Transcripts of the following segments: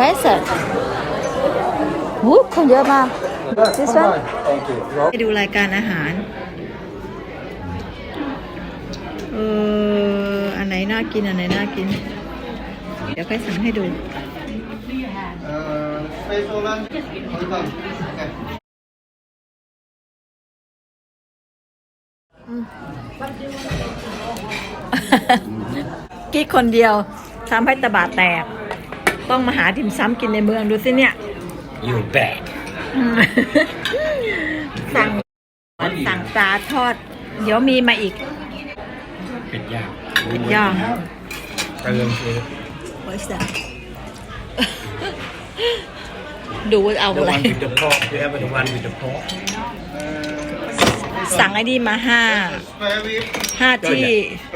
Where is it หูคนเยอะมาก This one Thank you. ไปดูรายการอาหาร เออ อันไหนน่ากิน อันไหนน่ากิน เดี๋ยวค่อยสั่งให้ดู Uh, space Olan. Hold on. Okay. กิ๊กคนเดียวทำให้ตะบะแตก ต้องมาหาติ่มซ้ำกินในเมืองดูสิเนี่ย You bad อืมสั่งสั่งปลาทอด เดี๋ยวมีมาอีก เป็ดย่างย่างกระเทียมเชียว What's that ดูเอา The อะไร one with the pork you have the one with the pork สั่งไอ้นี่มาห้า Spare rib. ห้าที่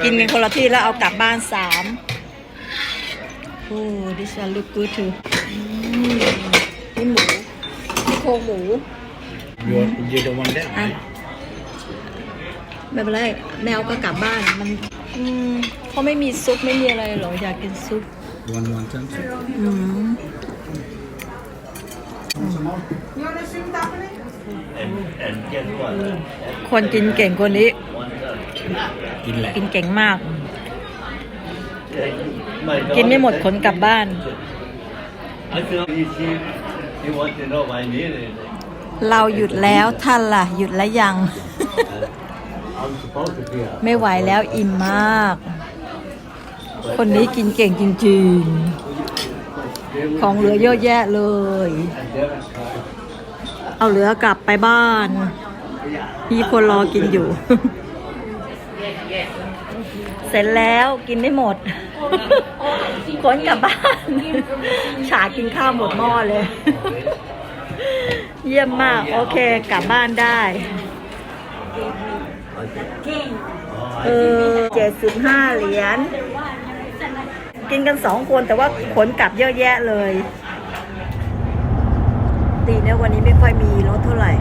กินกันคนละที่แล้วเอากลับบ้านสาม โอ้ this one look good too อืมนี่หมูนี่โครงหมู you you the one there อะไม่เป็นไรแมวก็กลับบ้านมันอืมเขาไม่มีซุปไม่มีอะไรหรออยากกินซุป one one time อืมคนกินเก่งคนนี้กินแหละกินเก่งมาก กินไม่หมดขนกลับบ้าน I feel you see, you want to know my name. เราหยุดแล้วท่านล่ะ หยุดแล้วยัง I'm supposed to be a ไม่ไหวแล้วอิ่มมาก คนนี้กินเก่งจริงๆ ของเหลือเยอะแยะเลย เอาเหลือกลับไปบ้านมีคนรอกินอยู่ เสร็จแล้วกินไม่หมด ขนกลับบ้าน ฉากินข้าวหมดหม้อเลย เยี่ยมมาก โอเค กลับบ้านได้ เออเจ็ดสิบห้าเหรียญ กินกันสองคนแต่ว่าขนกลับเยอะแยะเลยดีนะวันนี้ไม่ค่อยมีรถเท่าไหร่